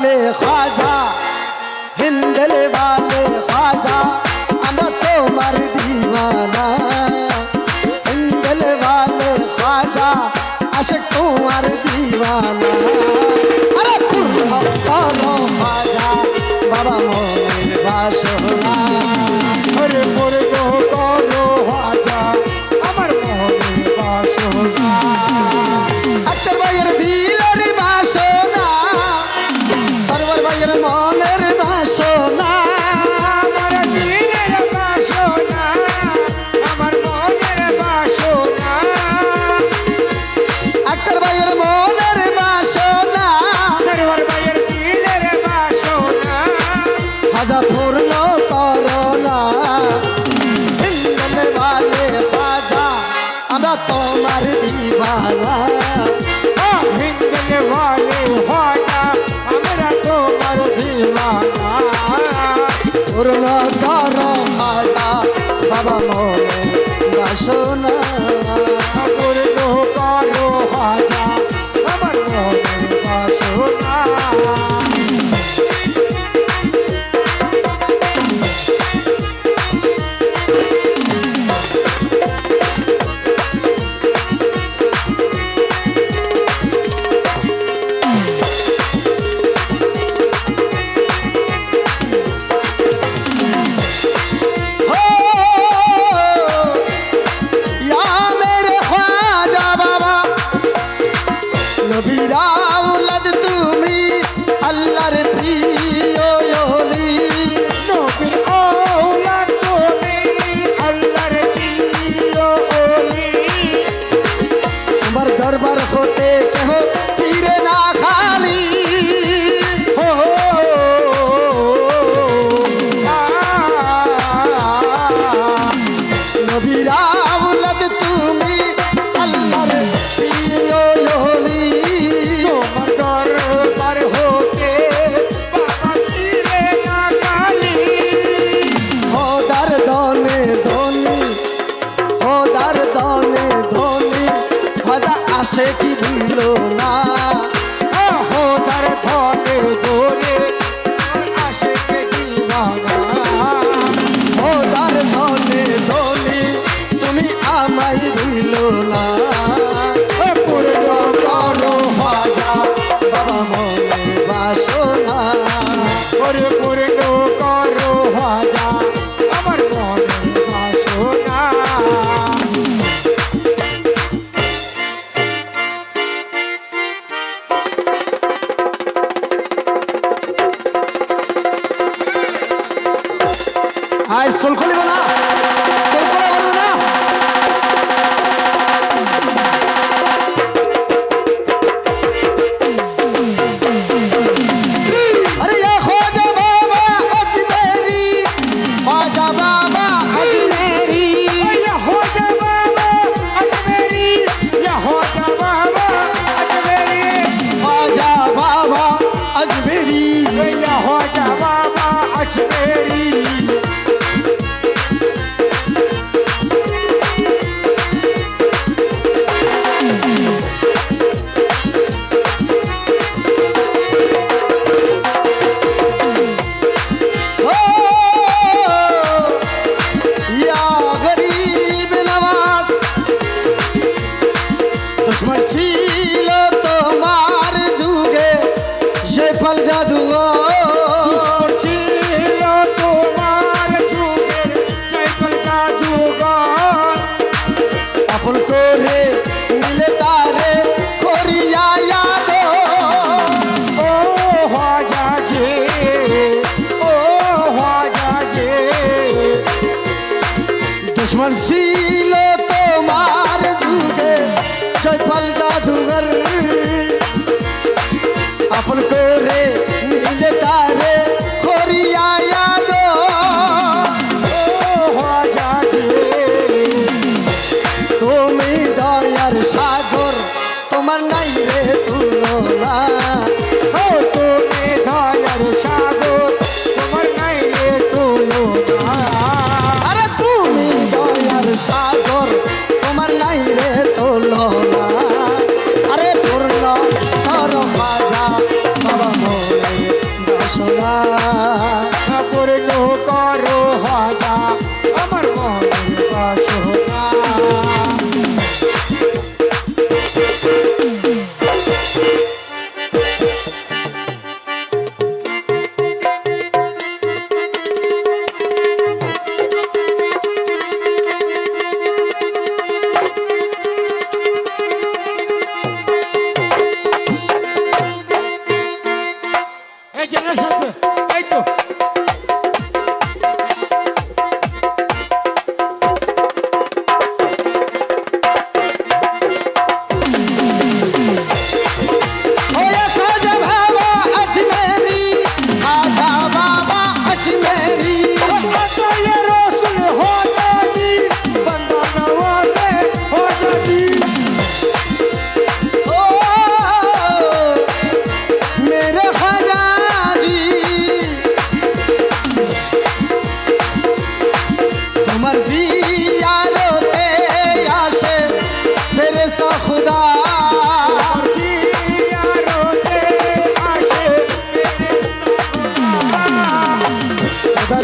वाले ख्वाजा हिंदल वाले ख्वाजा अना तो मर दीवाना हिंदल वाले ख्वाजा अशक तो मर दीवाना अरे पूर्व बाबा मोहन बाशो তোমার দিবানা। হিন্দলে বলে হটা আমরা তোমার দিবানা। পূর্ণ ধর মাতা বাবা মনে বাসনা নবীরা আউলাদ তুমি। আল্লাহর প্রিয় হলি তোমার দরবার হতে হদার দনে ধনি হদার দনে ধনি হদা আসে কি ভিন্ন না। গোসল খুলিবে না? Мальчик.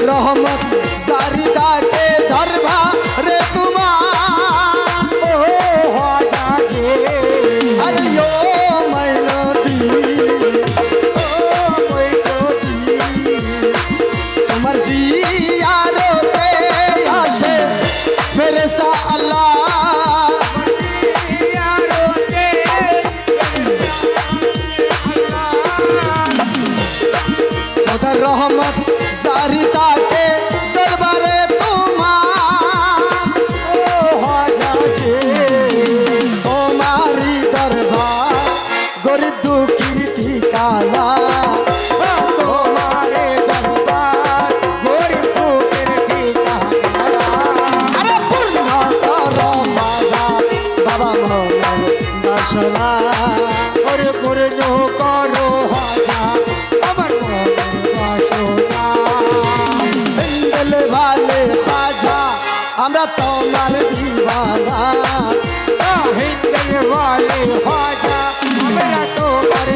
রহমত। পূর্ণ করো হাজা আমার মনের বাসনা হিন্দল ভালে বাজা, আমরা তোমার দিবানা হিন্দল ভালে বাজা, আমরা তোমার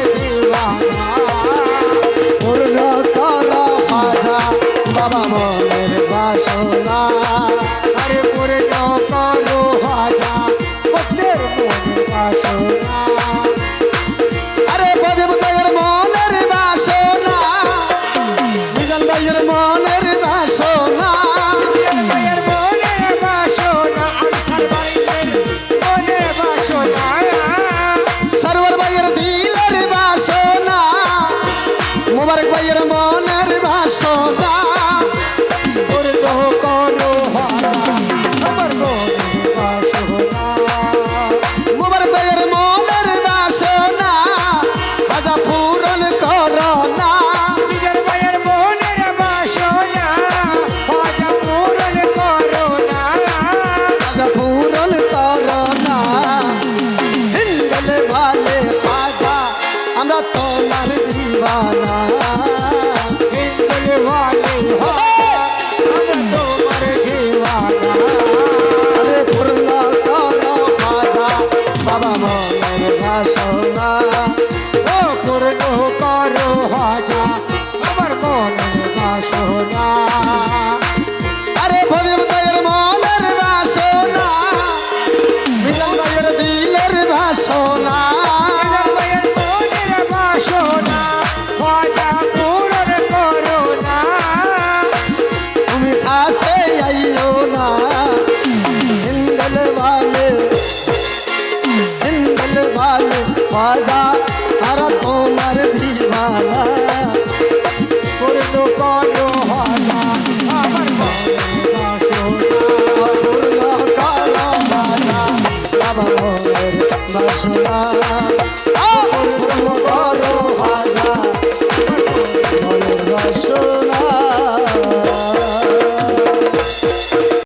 loco